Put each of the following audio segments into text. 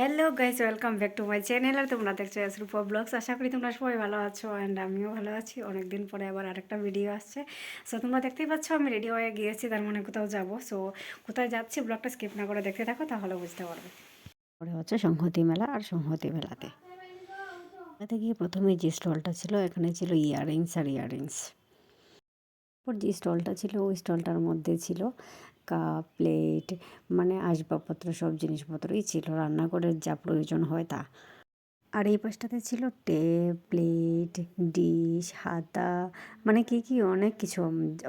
Hello guys welcome back to my channel আর তোমরা দেখছ রূপা blogs আশা করি তোমরা সবাই ভালো আছো অ্যান্ড আমিও ভালো আছি। অনেকদিন পরে আবার আরেকটা ভিডিও আসছে। সো তোমরা দেখতেই পাচ্ছ, আমি রেডি হয়ে গিয়েছি, তার মানে কোথাও যাব। সো কোথায় যাচ্ছি ব্লগটা স্কিপ না করে দেখতে থাকো, তাহলে বুঝতে পারবে। পরে হচ্ছে সংহতি মেলা আর সংহতি মেলাতে। মেলাতে গিয়ে প্রথমে যে স্টলটা ছিল, এখানে ছিল ইয়াররিংস আর ইয়াররিংস তারপর যে স্টলটা ছিল, ওই স্টলটার মধ্যে ছিল কাপ প্লেট মানে আসবাবপত্র, সব জিনিসপত্রই ছিল। রান্নাঘরের যা প্রয়োজন হয় তা। আর এই পাশটাতে ছিল টেপ, প্লেট, ডিশ, হাতা মানে কি কি অনেক কিছু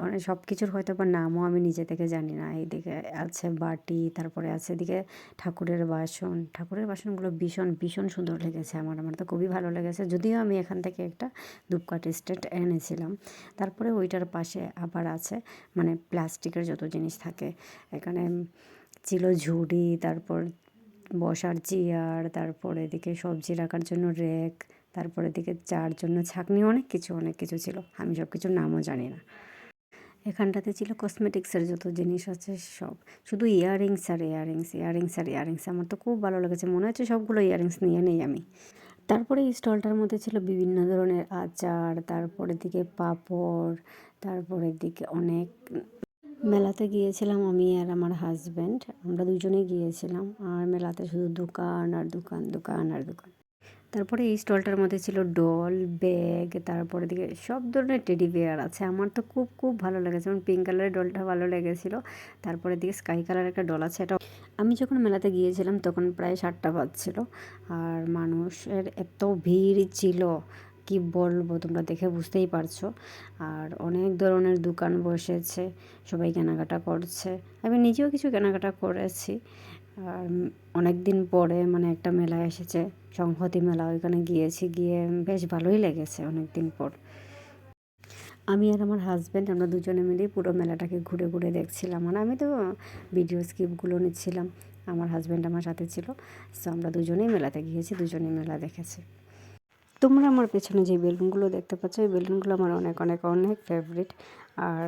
অনেক সব কিছুর হয়তো বা নামও আমি নিজে থেকে জানি না। এইদিকে আছে বাটি, তারপরে আছে এদিকে ঠাকুরের বাসন। ঠাকুরের বাসনগুলো ভীষণ ভীষণ সুন্দর লেগেছে আমার। আমার তো খুবই ভালো লেগেছে। যদিও আমি এখান থেকে একটা ধূপকাঠি স্টেট এনেছিলাম। তারপরে ওইটার পাশে আবার আছে মানে প্লাস্টিকের যত জিনিস থাকে। এখানে ছিল ঝুড়ি, তারপর বসার চেয়ার, তারপরে এদিকে সবজি রাখার জন্য র্যাক তারপর এদিকে চার জন্য ছাকনি, অনেক কিছু অনেক কিছু ছিল। আমি সব কিছুর নামও জানি না। এখানটাতে ছিল কসমেটিক্সের যত জিনিস আছে সব। শুধু ইয়াররিংস আর ইয়াররিংস ইয়াররিংস আর ইয়াররিংস আমার তো খুব ভালো লেগেছে। মনে হচ্ছে সবগুলো ইয়াররিংস নিয়ে নেই আমি। তারপরে এই স্টলটার মধ্যে ছিল বিভিন্ন ধরনের আচার, তারপরে দিকে পাঁপড় তারপরের দিকে অনেক মেলাতে গিয়েছিলাম আমি আর আমার হাজব্যান্ড আমরা দুজনেই গিয়েছিলাম আর মেলাতে শুধু দোকান আর দোকান দোকান আর দোকান। তারপরে এই স্টলটার মধ্যে ছিল ডল ব্যাগ তারপরে দিকে সব ধরনের টেডি বেয়ার আছে। আমার তো খুব খুব ভালো লেগেছে। যেমন পিঙ্ক কালারের ডলটা ভালো লেগেছিল। তারপরে দিকে স্কাই কালারের একটা ডল আছে। এটা আমি যখন মেলাতে গিয়েছিলাম তখন প্রায় সাতটা বাজছিল। আর মানুষের এত ভিড় ছিল। কি বলব তোমরা দেখে বুঝতেই পারছ। আর অনেক ধরনের দোকান বসেছে, সবাই কেনাকাটা করছে। আমি নিজেও কিছু কেনাকাটা করেছি। আর অনেক দিন পরে মানে একটা মেলা এসেছে, সংহতি মেলা, ওইখানে গিয়েছি, গিয়ে বেশ ভালোই লেগেছে অনেক দিন পর। আমি আর আমার হাজব্যান্ড আমরা দুজনে মিলে পুরো মেলাটাকে ঘুরে ঘুরে দেখছিলাম। আর আমি তো ভিডিও স্কিপগুলো নিচ্ছিলাম, আমার হাজব্যান্ড আমার সাথে ছিল। সো আমরা দুজনেই মেলাতে গিয়েছি, দুজনেই মেলা দেখেছি। তোমরা আমার পেছনে যে বেলুনগুলো দেখতে পাচ্ছ, এই বেলুনগুলো আমার অনেক অনেক অনেক ফেভারিট আর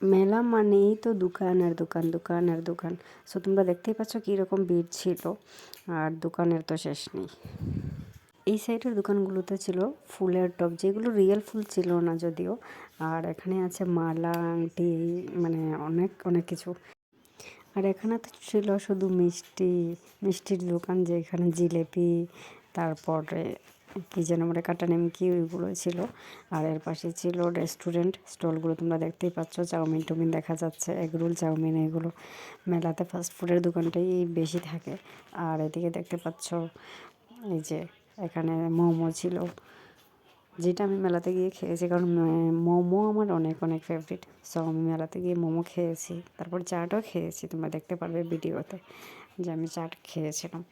মেলা মানেই তো দোকান আর দোকান দোকান আর দোকান। সো তোমরা দেখতেই পাচ্ছ কীরকম ভিড় ছিল। আর দোকানের তো শেষ নেই। এই সাইডের দোকানগুলোতে ছিল ফুলের টপ যেগুলো রিয়েল ফুল ছিল না যদিও। আর এখানে আছে মালা, আংটি মানে অনেক অনেক কিছু। আর এখানে তো ছিল শুধু মিষ্টি, মিষ্টির দোকান যে এখানে জিলেপি, তারপরে কী যেন মানে কাটা নেমকি ওইগুলো ছিল। আর এর পাশে ছিল রেস্টুরেন্ট স্টলগুলো তোমরা দেখতেই পাচ্ছ। চাউমিন টুমিন দেখা যাচ্ছে এগরোল চাউমিন এগুলো। মেলাতে ফাস্ট ফুডের দোকানটাই বেশি থাকে। আর এদিকে দেখতে পাচ্ছ, এই যে এখানে মোমো ছিল। যেটা আমি মেলাতে গিয়ে খেয়েছি, কারণ মোমো আমার অনেক অনেক ফেভারিট সো আমি মেলাতে গিয়ে মোমো খেয়েছি, তারপর চাটও খেয়েছি, তোমরা দেখতে পারবে ভিডিওতে যে আমি চাট খেয়েছিলাম।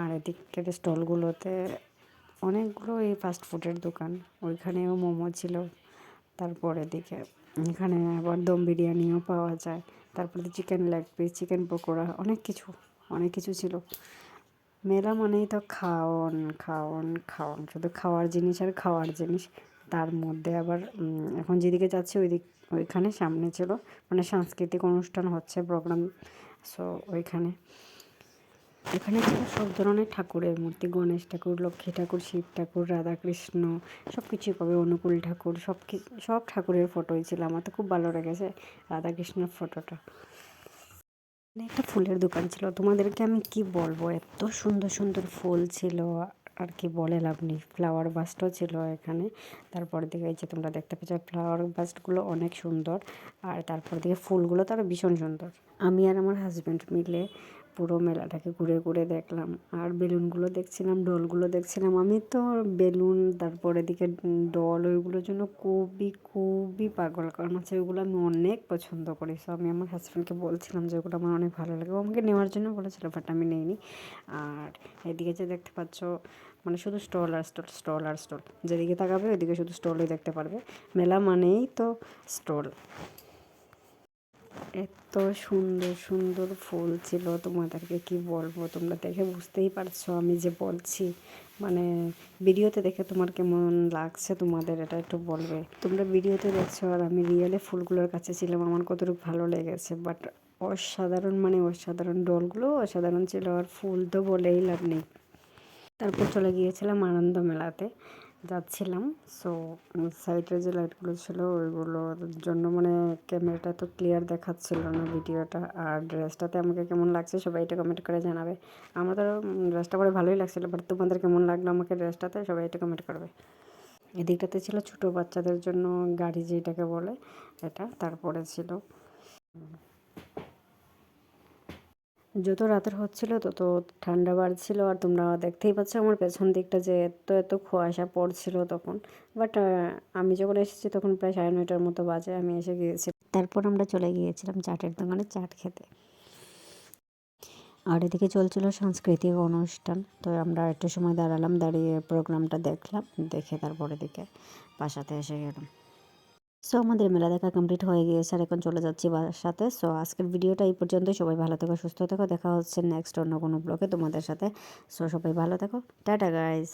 আর এদিকের স্টলগুলোতে অনেকগুলো এই ফাস্ট ফুডের দোকান। ওইখানেও মোমো ছিল। তারপর এদিকে এখানে আবার দম বিরিয়ানিও পাওয়া যায়। তারপরে chicken leg piece chicken pakora, অনেক কিছু অনেক কিছু ছিল। মেলা মানেই তো খাওয়ন খাওয়ন খাওয়ন শুধু খাওয়ার জিনিস আর খাওয়ার জিনিস। তার মধ্যে আবার এখন যেদিকে যাচ্ছে ওই দিক ওইখানে সামনে ছিল। মানে সাংস্কৃতিক অনুষ্ঠান হচ্ছে প্রোগ্রাম সো ওইখানে। এখানে ছিল সব ধরনের ঠাকুরের মূর্তি, গণেশ ঠাকুর, লক্ষ্মী ঠাকুর, শিব ঠাকুর, রাধাকৃষ্ণ সব কিছুই পাবে, অনুকূল ঠাকুর সব সব ঠাকুরের ফটোই ছিল। আমার তো খুব ভালো লেগেছে রাধাকৃষ্ণের ফটোটা। একটা ফুলের দোকান ছিল। তোমাদেরকে আমি কি বলব? এত সুন্দর সুন্দর ফুল ছিল। আর কি বলে লাভ নেই। ফ্লাওয়ার বাস্টও ছিল এখানে। তারপর দিকে এই যে তোমরা দেখতে পাচ্ছ ফ্লাওয়ার বাস্টগুলো অনেক সুন্দর। আর তারপর দিকে ফুলগুলো তো আরও ভীষণ সুন্দর। আমি আর আমার হাজব্যান্ড মিলে পুরো মেলাটাকে ঘুরে ঘুরে দেখলাম। আর বেলুনগুলো দেখছিলাম, ডলগুলো দেখছিলাম। আমি তো বেলুন, তারপর এদিকে ডল, ওইগুলোর জন্য খুবই খুবই পাগল। কারণ হচ্ছে ওইগুলো আমি অনেক পছন্দ করি। সো আমি আমার হাজব্যান্ডকে বলছিলাম যে ওগুলো আমার অনেক ভালো লাগে। ও আমাকে নেওয়ার জন্য বলেছিল বাট আমি নেইনি। আর এদিকে যে দেখতে পাচ্ছ মানে শুধু স্টল আর স্টল স্টল আর স্টল। যেদিকে তাকাবে ওইদিকে শুধু স্টলই দেখতে পারবে। মেলা মানেই তো স্টল। এত সুন্দর সুন্দর ফুল ছিল। তোমাদেরকে কি বলব? তোমরা দেখে বুঝতেই পারছ আমি যে বলছি। মানে ভিডিওতে দেখে তোমার কেমন লাগছে তোমাদের এটা একটু বলবে। তোমরা ভিডিওতে দেখছ আর আমি রিয়েলে ফুলগুলোর কাছে ছিলাম, আমার কতটুকু ভালো লেগেছে। বাট অসাধারণ মানে অসাধারণ ডলগুলো অসাধারণ ছিল আর ফুল তো বলেই লাভ নেই। তারপর চলে গিয়েছিলাম আনন্দ মেলাতে। যাচ্ছিলাম। সো সাইডের যে লাইটগুলো ছিল, ওইগুলোর জন্য মানে ক্যামেরাটা তো ক্লিয়ার দেখাচ্ছিল না ভিডিওটা আর ড্রেসটাতে আমাকে কেমন লাগছে সবাই এটা কমেন্ট করে জানাবে। আমার তো ড্রেসটা পরে ভালোই লাগছিল বাট তোমাদের কেমন লাগল আমাকে ড্রেসটাতে সবাই এটা কমেন্ট করবে। এদিকটাতে ছিল ছোট বাচ্চাদের জন্য গাড়ি, যেটাকে বলে এটা, তারপরে ছিল যত রাতের হচ্ছিল তত ঠান্ডা বাড়ছিল আর তোমরা দেখতেই পাচ্ছ আমার পেছন দিকটা যে এত এত কুয়াশা পড়ছিল তখন। বাট আমি যখন এসেছি তখন প্রায় সাড়ে নয়টার মতো বাজে, আমি এসে গিয়েছি। তারপর আমরা চলে গিয়েছিলাম চাটের দোকানে চাট খেতে। আর এদিকে চলছিল সাংস্কৃতিক অনুষ্ঠান, তো আমরা একটু সময় দাঁড়ালাম, দাঁড়িয়ে প্রোগ্রামটা দেখলাম, দেখে তারপরে দিকে বাসাতে এসে গেলাম। সো আমাদের মেলা দেখা কমপ্লিট হয়ে গিয়েছে আর এখন চলে যাচ্ছি সাথে। সো আজকের ভিডিওটা এই পর্যন্ত সবাই ভালো থেকো, সুস্থ থেকো। দেখা হচ্ছে নেক্সট অন্য কোনো ব্লগে তোমাদের সাথে। সো সবাই ভালো থেকো। Tata guys